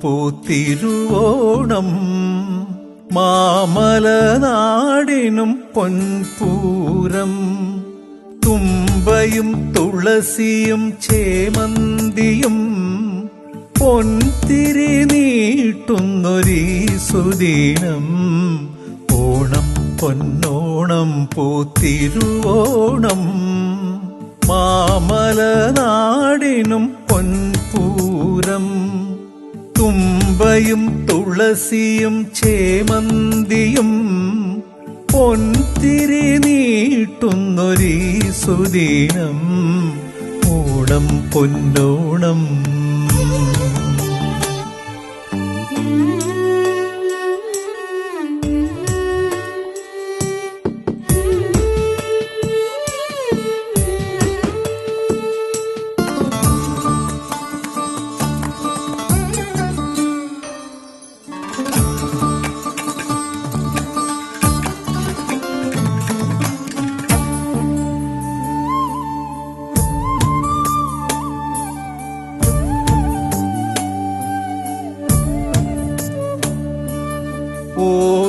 പൂത്തിരുവോണം മാമലനാടിനും പൊൻപൂരം തുമ്പയും തുളസിയും ചേമന്തിയും പൊൻതിരി നീട്ടുന്നൊരീ സുദീനം ഓണം പൊന്നോണം പൂത്തിരുവോണം മാമലനാടിനും പൊൻപൂരം തുമ്പയും തുളസിയും ചേമന്തിയും പൊൻതിരി നീട്ടുന്നൊരീ സുദീനം ഓണം പൊന്നോണം.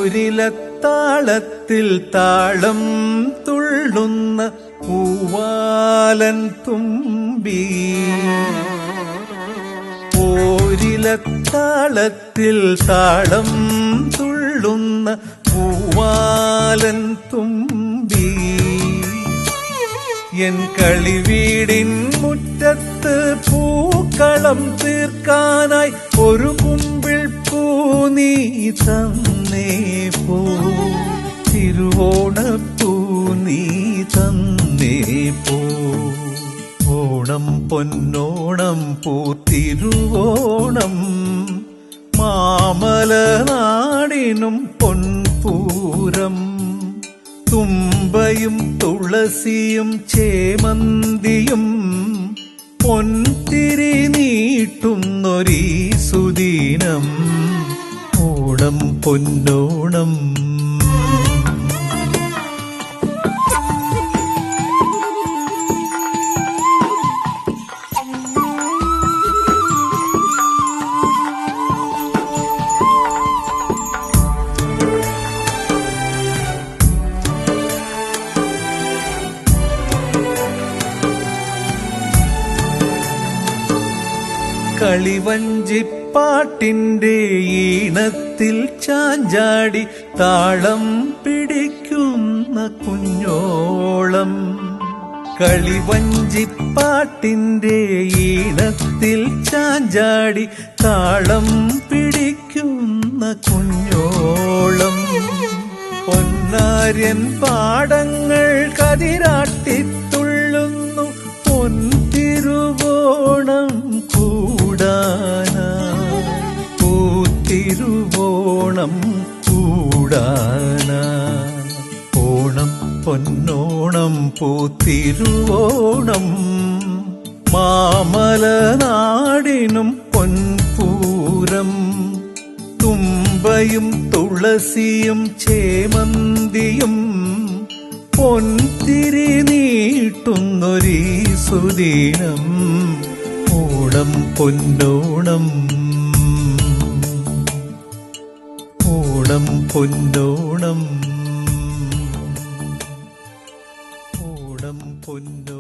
ഓരിലത്താളത്തിൽ താളം തുള്ളുന്ന പൂവാലൻ തുമ്പി. ഓരിലത്താളത്തിൽ താളം തുള്ളുന്ന പൂവാലൻ തുമ്പി. എൻ കളിവീടിൻ മുറ്റത്ത് പൂക്കളം തീർക്കാനായി ഒരു കുമ്പിൾ പൂ നീ തന്നേ. പോ തിരുവോണപ്പൂ നീ തന്നേ പോ. ഓണം പൊന്നോണം പൂത്തിരുവോണം. മാമലനാടിനും പൊൻപൂരം. തുമ്പയും തുളസിയും ചേമന്തിയും പൊൻതിരി നീട്ടുന്നൊരീ സുദീനം. ഓണം പൊന്നോണം കളിവഞ്ചിപ്പാട്ടിന്റെ ഈണത്തിൽ ചാഞ്ചാടി താളം പിടിക്കുന്ന കുഞ്ഞോളം. കളിവഞ്ചിപ്പാട്ടിന്റെ ഈണത്തിൽ ചാഞ്ചാടി താളം പിടിക്കുന്ന കുഞ്ഞോളം. പൊന്നാര്യൻ പാടങ്ങൾ കതിരാട്ടിത്തുള്ളുന്നു കൂടാന ഓണം പൊന്നോണം പൂത്തിരുവോണം മാമലനാടിനും പൊൻപൂരം തുമ്പയും തുളസിയും ചേമന്തിയും പൊൻതിരി നീട്ടുന്നൊരീ സുദീനം ഓണം പൊന്നോണം ഓണം പൊന്നോണം. ഓണം പൊന്നോ